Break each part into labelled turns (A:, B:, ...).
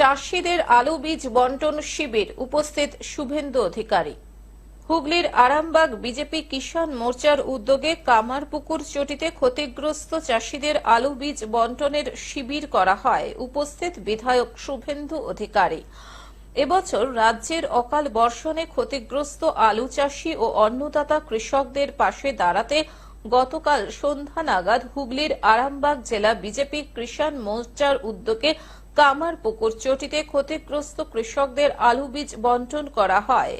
A: চাষিদের আলু বীজ বন্টন শিবির, উপস্থিত শুভেন্দু অধিকারী। হুগলির আরামবাগ বিজেপি কিষাণ মোর্চার উদ্যোগে কামারপুকুর চটিতে ক্ষতিগ্রস্ত চাষিদের আলু বীজ বন্টনের শিবির করা হয়, উপস্থিত বিধায়ক শুভেন্দু অধিকারী। এবছর রাজ্যের অকাল বর্ষণে ক্ষতিগ্রস্ত আলু চাষি ও অন্নদাতা কৃষকদের পাশে দাঁড়াতে গতকাল সন্ধ্যা নাগাদ হুগলির আরামবাগ জেলা বিজেপি কৃষাণ মোর্চার উদ্যোগে কামারপুকুর চটিতে ক্ষতিগ্রস্ত কৃষকদের আলু বীজ বন্টন করা হয়।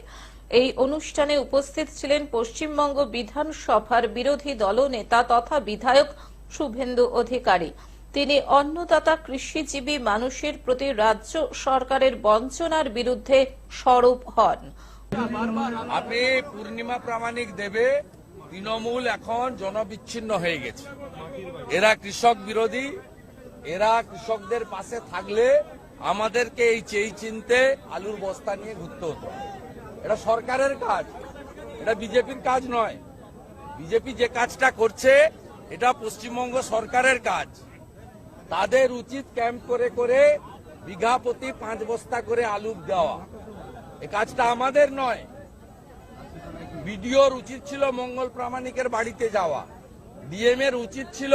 A: এই অনুষ্ঠানে উপস্থিত ছিলেন পশ্চিমবঙ্গ বিধানসভার বিরোধী দলনেতা তথা বিধায়ক শুভেন্দু অধিকারী। তিনি অন্নদাতা কৃষিজীবী মানুষের প্রতি রাজ্য সরকারের বঞ্চনার বিরুদ্ধে সরব হন।
B: আপনি পূর্ণিমা প্রামাণিক দেবে, তৃণমূল এখন জনবিচ্ছিন্ন হয়ে গেছে। এরা কৃষক বিরোধী এরা কৃষকদের পাশে থাকলে আমাদেরকে এই চেই চিনতে আলুর বস্তা নিয়ে ঘুরতে হতো। এটা সরকারের কাজ, এটা বিজেপির কাজ নয়। বিজেপি যে কাজটা করছে, এটা পশ্চিমবঙ্গ সরকারের কাজ। তাদের উচিত ক্যাম্প করে করে বিঘা প্রতি পাঁচ বস্তা করে আলু দেওয়া। এ কাজটা আমাদের নয়। বিডিওর উচিত ছিল মঙ্গল প্রামাণিকের বাড়িতে যাওয়া। ডিএম এর উচিত ছিল